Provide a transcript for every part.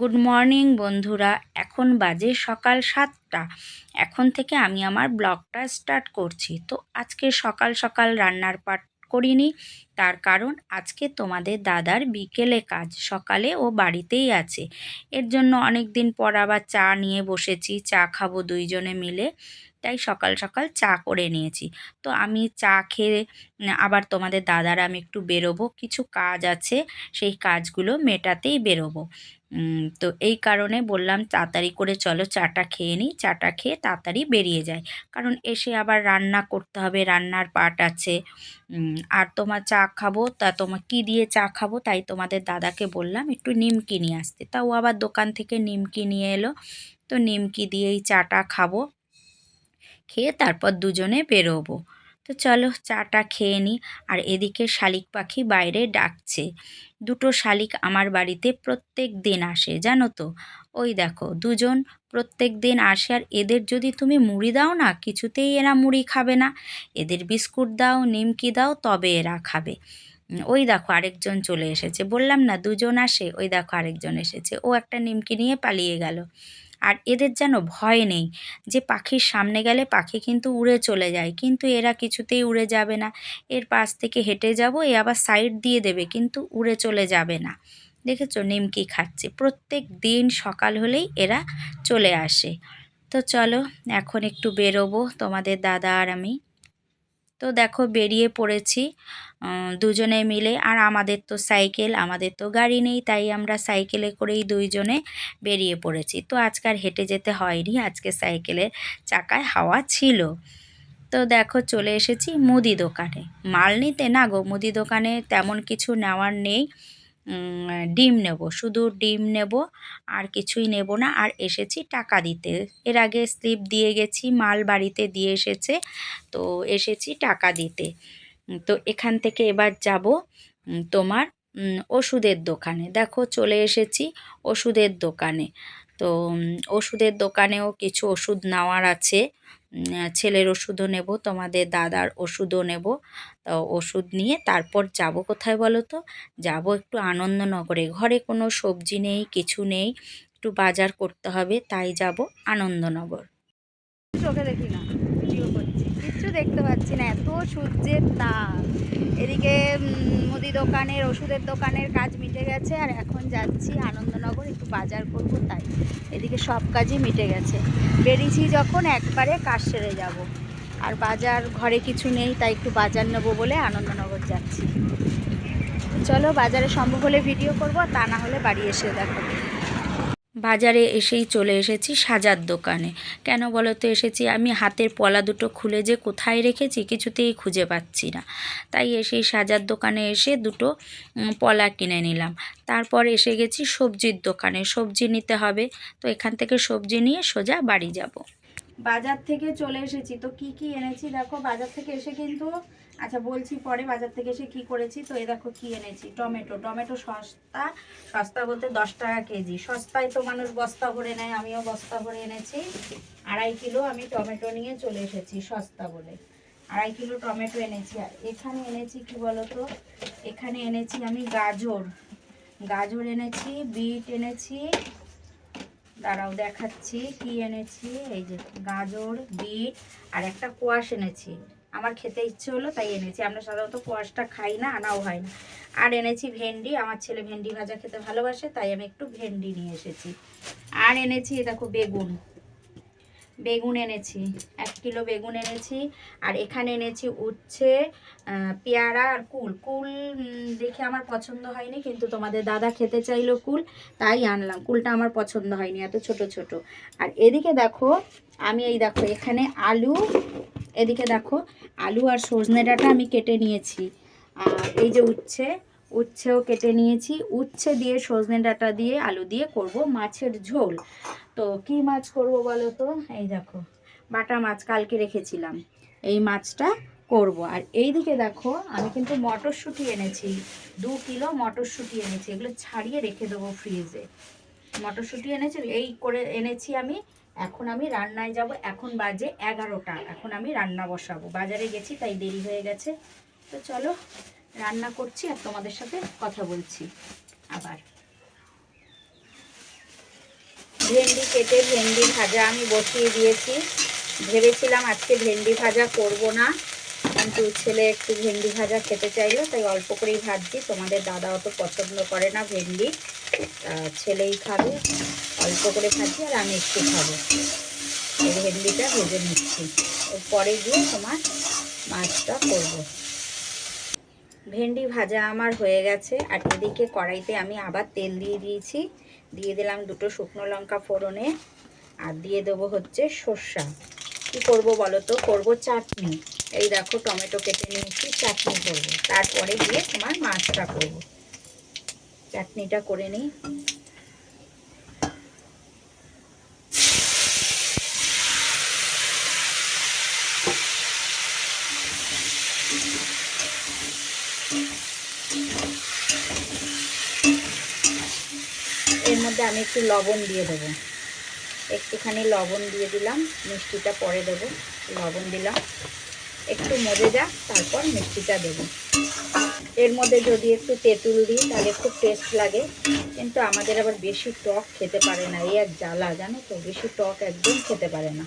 Good morning বন্ধুরা, এখন বাজে সকাল সাতটা। এখন থেকে আমি আমার ব্লগটা স্টার্ট করছি। তো আজকে সকাল সকাল রান্নার পাট করিনি, তার কারণ আজকে তোমাদের দাদার বিকেলে কাজ, সকালে ও বাড়িতেই আছে। এর জন্য অনেক দিন পর আবার চা নিয়ে বসেছি, চা খাব দুইজনে মিলে। তাই সকাল সকাল চা করে নিয়েছি। তো আমি চা খেয়ে আবার তোমাদের দাদার আমি একটু বেরোবো। কিছু কাজ আছে, সেই কাজগুলো মেটাতেই বেরোবো। তো এই কারণে বললাম তাড়াতাড়ি করে চলো চাটা খেয়ে নিই। চাটা খেয়ে তাড়াতাড়ি বেরিয়ে যাই। কারণ এসে আবার রান্না করতে হবে, রান্নার পাট আছে। আর তোমার চা খাব, তা তোমার কি দিয়ে চা খাব তাই তোমাদের দাদাকে বললাম একটু নিমকি নিয়ে আসতে। তা ও আবার দোকান থেকে নিমকি নিয়ে এলো। তো নিমকি দিয়েই চাটা খাব। খেয়ে তারপর দুজনে বেরোবো। তো চলো চাটা খেয়ে নিই আর এদিকে শালিক পাখি বাইরে ডাকছে। দুটো শালিক আমার বাড়িতে প্রত্যেক দিন আসে, জানো তো? ওই দেখো, দুজন প্রত্যেক দিন আসে। আর এদের যদি তুমি মুড়ি দাও না, কিছুতেই এরা মুড়ি খাবে না। এদের বিস্কুট দাও, নিমকি দাও, তবে এরা খাবে। ওই দেখো আরেকজন চলে এসেছে। বললাম না, দুজন আসে। ওই দেখো আরেকজন এসেছে। ও একটা নিমকি নিয়ে পালিয়ে গেল। আর এদের যেন ভয় নেই যে পাখির সামনে গেলে পাখি কিন্তু উড়ে চলে যায়। কিন্তু এরা কিছুতেই উড়ে যাবে না। এর পাশ থেকে হেঁটে যাব, এ আবার সাইড দিয়ে দেবে, কিন্তু উড়ে চলে যাবে না। দেখেছ নিমকি খাচ্ছে। প্রত্যেক দিন সকাল হলেই এরা চলে আসে। তো চলো, এখন একটু বেরোবো তোমাদের দাদা আর আমি। তো দেখো বেরিয়ে পড়েছি। দুজনে মিলে। আর আমাদের তো সাইকেল, আমাদের তো গাড়ি নেই, তাই আমরা সাইকেলে করেই দুইজনে বেরিয়ে পড়েছি। তো আজকে আর হেঁটে যেতে হয়নি, আজকে সাইকেলের চাকায় হাওয়া ছিল। তো দেখো, চলে এসেছি মুদি দোকানে। মাল নিতে? না গো, মুদি দোকানে তেমন কিছু নেওয়ার নেই। ডিম নেব, শুধু ডিম নেব, আর কিছুই নেব না। আর এসেছি টাকা দিতে। এর আগে স্লিপ দিয়ে গেছি, মাল বাড়িতে দিয়ে এসেছে, তো এসেছি টাকা দিতে। তো এখান থেকে এবার যাব তোমার ওষুধের দোকানে। দেখো, চলে এসেছি ওষুধের দোকানে। তো ওষুধের দোকানেও কিছু ওষুধ নেওয়ার আছে। ছেলের ওষুধও নেব, তোমাদের দাদার ওষুধও নেব। তো ওষুধ নিয়ে তারপর যাব কোথায় বলো তো? যাব একটু আনন্দনগরে। ঘরে কোনো সবজি নেই, কিছু নেই, একটু বাজার করতে হবে, তাই যাব আনন্দনগর। চোখে দেখি না। দেখতে পাচ্ছি না, এত সূর্যের তাপ। এদিকে মুদি দোকানের, ওষুধের দোকানের কাজ মিটে গেছে, আর এখন যাচ্ছি আনন্দনগর, একটু বাজার করব তাই। এদিকে সব কাজই মিটে গেছে। বেরিয়েছি যখন একবারে কাজ সেরে যাব। আর বাজার, ঘরে কিছু নেই, তাই একটু বাজার নেব বলে আনন্দনগর যাচ্ছি। চলো, বাজারে সম্ভব হলে ভিডিও করব, তা না হলে বাড়ি এসে দেখো। বাজারে এসেই চলে এসেছি সাজার দোকানে। কেন বলো তো এসেছি? আমি হাতের পলা দুটো খুলে যে কোথায় রেখেছি কিছুতেই খুঁজে পাচ্ছি না। তাই এসেই সাজার দোকানে এসে দুটো পলা কিনে নিলাম। তারপর এসে গেছি সবজির দোকানে। সবজি নিতে হবে। তো এখান থেকে সবজি নিয়ে সোজা বাড়ি যাব। বাজার থেকে চলে এসেছি। তো কি কি এনেছি? দেখো, বাজার থেকে এসে কিন্তু আচ্ছা বলছি পরে বাজার থেকে এসে কি করেছি? তো এই দেখো কি এনেছি, টমেটো। টমেটো সস্তা সস্তা বলতে দশ টাকা কেজি। সস্তায় তো মানুষ বস্তা ভরে নেয়, আমিও বস্তা ভরে এনেছি। আড়াই কিলো আমি টমেটো নিয়ে চলে এসেছি, সস্তা বলে। আড়াই কিলো টমেটো এনেছি। আর এখানে এনেছি কি বলতো? এখানে এনেছি আমি গাজর। গাজর এনেছি, বিট এনেছি। দাঁড়াও, দেখাচ্ছি কি এনেছি। এই যে গাজর, বিট আর একটা কোয়াশ এনেছি। আমার খেতে ইচ্ছে হলো, তাই এনেছি। আমরা সাধারণত কোয়াশটা খাই না, আনাও হয় না। আর এনেছি ভেন্ডি, আমার ছেলে ভেন্ডি ভাজা খেতে ভালোবাসে, তাই আমি একটু ভেন্ডি নিয়ে এসেছি। আর এনেছি দেখো, বেগুন। বেগুন এনেছি, এক কিলো বেগুন এনেছি। আর এখানে এনেছি উচ্ছে পেয়ারা আর কুল। কুল দেখে আমার পছন্দ হয়নি, কিন্তু তোমাদের দাদা খেতে চাইলো কুল, তাই আনলাম। কুলটা আমার পছন্দ হয়নি, এত ছোট ছোট। আর এদিকে দেখো, আমি এই দেখো, এখানে আলু এদিকে দেখো আলু আর সজনে ডাঁটা আমি কেটে নিয়েছি। আর এই যে উচ্ছে, উচ্ছেও কেটে নিয়েছি। উচ্ছে দিয়ে সজনে ডাঁটা দিয়ে আলু দিয়ে করব মাছের ঝোল। তো কি মাছ করব বলো তো? এই দেখো, বাটা মাছ কালকে রেখেছিলাম। এই মাছটা করব। আর এই দিকে দেখো, আমি কিন্তু মটরশুঁটি এনেছি। দু কিলো মটরশুঁটি এনেছি। এগুলো ছাড়িয়ে রেখে দেবো ফ্রিজে মটরশুঁটি এনেছি, এই করে এনেছি আমি এখন আমি রান্নায় যাব, এখন বাজে এগারোটা, এখন আমি রান্না বসাবো। বাজারে গেছি, তাই দেরি হয়ে গেছে। তো চলো, রান্না করছি আর তোমাদের সাথে কথা বলছি আবার। ভেন্ডি কেটে ভেন্ডি ভাজা আমি বসিয়ে দিয়েছি। ভেবেছিলাম আজকে ভেন্ডি ভাজা করব না। কিন্তু ছেলে একটু ভেন্ডি ভাজা খেতে চাইলো, তাই অল্প করেই ভাজছি। তোমাদের দাদা অত পছন্দ করে না ভেন্ডি। ছেলেই খাবে। অল্প করে ভাজি আর আমি একটু খাব। এই ভেন্ডিটা ভেজে নিচ্ছি। পরে গিয়ে তোমার মাছটা করব। ভেন্ডি ভাজা আমার হয়ে গেছে। আর এদিকে কড়াইতে আমি আবার তেল দিয়ে দিয়েছি। দিয়ে দিলাম দুটো শুকনো লঙ্কা ফোড়নে। আর দিয়ে দেবো হচ্ছে সর্ষা। কি করব বলো তো? করব চাটনি। এই দেখো, টমেটো কেটে নিয়েছি, চাটনি করব। তারপরে গিয়ে তোমার মাছটা করব। চাটনিটা করে নিই। এর মধ্যে আমি একটু লবণ দিয়ে দেবো। একটুখানি লবণ দিয়ে দিলাম, মিষ্টিটা পরে দেবো, লবণ দিলাম। একটু মজে যাক, তারপর মিষ্টিটা দেবো। এর মধ্যে যদি একটু তেঁতুল দিই, তাহলে খুব টেস্ট লাগে। কিন্তু আমাদের আবার বেশি টক খেতে পারে না, এই এক জ্বালা, জানো তো? বেশি টক একদম খেতে পারে না।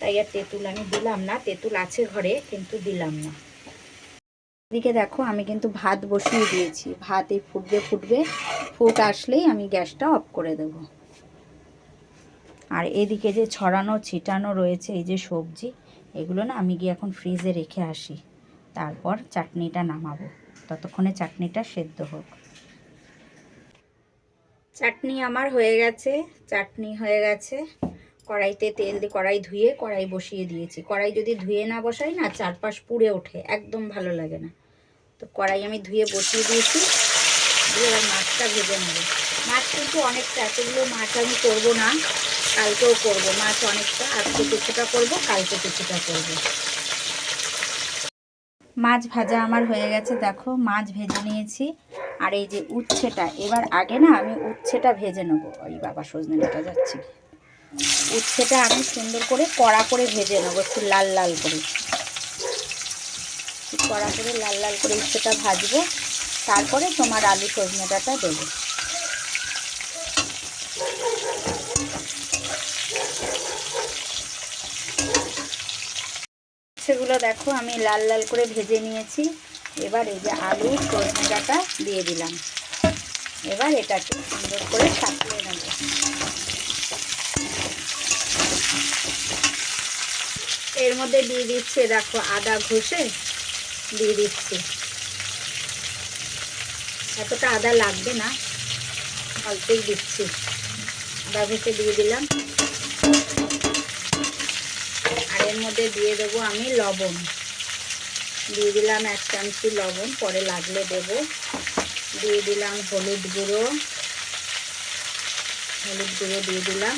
তাই আর তেঁতুল আমি দিলাম না, তেঁতুল আছে ঘরে, কিন্তু দিলাম না। এদিকে দেখো, আমি কিন্তু ভাত বসিয়ে দিয়েছি। ভাত এই ফুটবে ফুটবে, ফুট আসলেই আমি গ্যাসটা অফ করে দেব। আর এদিকে যে ছড়ানো, ছিটানো রয়েছে, এই যে সবজি, এগুলো না আমি গিয়ে এখন ফ্রিজে রেখে আসি। তারপর চাটনিটা নামাবো। ততক্ষণে চাটনিটা সেদ্ধ হোক। চাটনি আমার হয়ে গেছে। চাটনি হয়ে গেছে। কড়াইতে তেল দিয়ে কড়াই ধুয়ে কড়াই বসিয়ে দিয়েছি। কড়াই যদি ধুয়ে না বসাই না, চারপাশ পুড়ে ওঠে। একদম ভালো লাগে না। তো কড়াই আমি ধুয়ে বসিয়ে দিয়েছি। দিয়ে এবার মাছটা ভেজে নেব। মাছ কিন্তু অনেকটা, এতগুলো মাছ আমি করব না। কালকেও করব। মাছ অনেকটা, আজকে কিছুটা করব, কালকে কিছুটা করব। মাছ ভাজা আমার হয়ে গেছে, দেখো, মাছ ভেজে নিয়েছি। আর এই যে উচ্ছেটা, এবার আগে না আমি উচ্ছেটা ভেজে নেব। ওই বাবা সজনে ডাটা যাচ্ছি উচ্ছেটা আমি সুন্দর করে কড়া করে ভেজে নেব, একটু লাল লাল করে। কড়া করে লাল লাল করে উচ্ছেটা ভাজবো, তারপরে তোমার আলু সজনে ডাটা দেবো। সেগুলো দেখো, আমি লাল লাল করে ভেজে নিয়েছি। এবার এই যে আলু সজনে দিয়ে দিলাম। এবার এটাকে সুন্দর করে সাজিয়ে নেব এর মধ্যে দিয়ে দিচ্ছে, দেখো, আদা ঘষে দিয়ে দিচ্ছি। এতটা আদা লাগবে না, অল্পই দিচ্ছি। আদা ঘষে দিয়ে দিলাম আর এর মধ্যে দিয়ে দেবো আমি লবণ। দিয়ে দিলাম এক চামচি লবণ, পরে লাগলে দেব। দিয়ে দিলাম হলুদ গুঁড়ো। হলুদ গুঁড়ো দিয়ে দিলাম।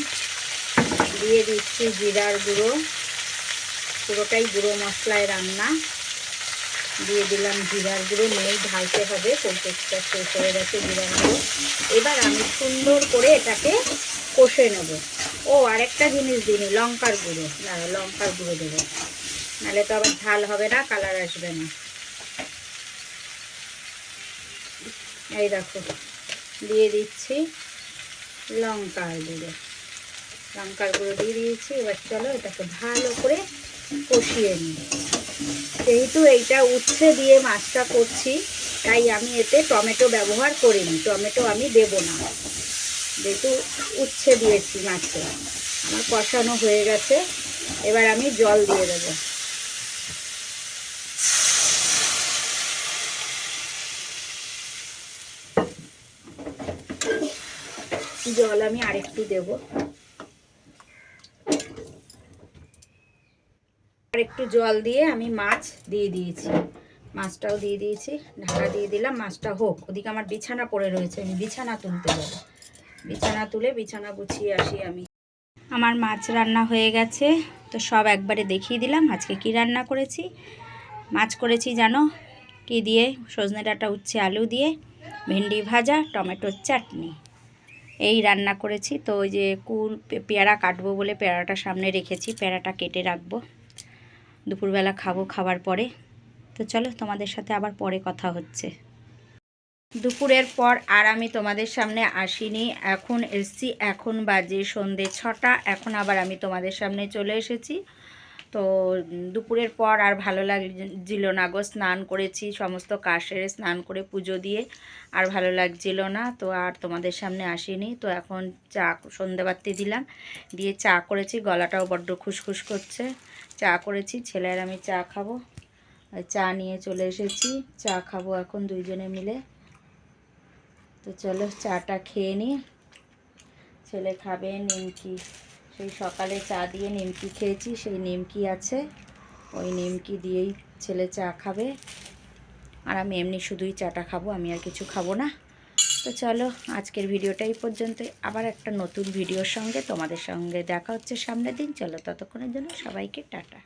দিয়ে দিচ্ছি জিরার গুঁড়ো। পুরোটাই গুঁড়ো মশলায় রান্না। দিয়ে দিলাম জিরার গুঁড়ো নিয়েই ঢালতে হবে প্রত্যেকটা শেষ হয়ে গেছে জিরার গুঁড়ো। এবার আমি সুন্দর করে এটাকে কষে নেব। ও, আরেকটা জিনিস দিইনি, লঙ্কার গুঁড়ো। না, লঙ্কার গুঁড়ো দেবো। নাহলে তো আবার ঝাল হবে না, কালার আসবে না। এই দেখো, দিয়ে দিচ্ছি লঙ্কার গুঁড়ো। লঙ্কার গুঁড়ো দিয়ে দিয়েছি, এবার চলো এটাকে ভালো করে কষিয়ে নিই। যেহেতু এইটা উচ্ছে দিয়ে মাছটা করছি, তাই আমি এতে টমেটো ব্যবহার করিনি। টমেটো আমি দেব না। যেহেতু উচ্ছে দিয়েছি মাছে। আমার কষানো হয়ে গেছে। এবার আমি জল দিয়ে দেব। জল আমি আরেকটু দেব। আর একটু জল দিয়ে আমি মাছ দিয়ে দিয়েছি। মাছটাও দিয়ে দিয়েছি, ঢাকা দিয়ে দিলাম, মাছটা হোক। ওদিকে আমার বিছানা পড়ে রয়েছে, আমি বিছানা তুলতে যাব। বিছানা তুলে বিছানা গুছিয়ে আসি আমি। আমার মাছ রান্না হয়ে গেছে, তো সব একবারে দেখিয়ে দিলাম আজকে কি রান্না করেছি। মাছ করেছি জানো, কি দিয়ে? সজনে ডাঁটা উচ্ছে আলু দিয়ে, ভেন্ডি ভাজা, টমেটোর চাটনি। এই রান্না করেছি, তো ওই যে কুল পেয়ারা কাটবো বলে পেয়ারাটা সামনে রেখেছি, পেয়ারাটা কেটে রাখব। দুপুরবেলা খাব খাবার পরে। তো চলো তোমাদের সাথে আবার পরে কথা হচ্ছে। দুপুরের পর আর আমি তোমাদের সামনে আসিনি। এখন এসছি, এখন বাজে সন্ধে ছটা, এখন আবার আমি তোমাদের সামনে চলে এসেছি। তো দুপুরের পর আর ভালো লাগছিল না গো, স্নান করেছি, সমস্ত কাজ সেরে স্নান করে পুজো দিয়ে আর ভালো লাগছিল না, তো আর তোমাদের সামনে আসিনি। তো এখন চা সন্ধেবাতি দিলাম, দিয়ে চা করেছি, গলাটাও বড্ড খুসখুস করছে। চা করেছি, ছেলের আমি চা খাব। চা নিয়ে চলে এসেছি, চা খাব এখন দুইজনে মিলে। তো চলো চাটা খেয়ে নিই ছেলে খাবে নিমকি। সেই সকালে চা দিয়ে নিমকি খেয়েছি, সেই নিমকি আছে। ওই নিমকি দিয়েই ছেলে চা খাবে। আর আমি এমনি শুধুই চাটা খাব, আমি আর কিছু খাব না। তো চলো আজকের ভিডিওটা এই পর্যন্তই আবার একটা নতুন ভিডিওর সঙ্গে তোমাদের সঙ্গে দেখা হচ্ছে সামনের দিন। চলো ততক্ষণের জন্য সবাইকে টাটা।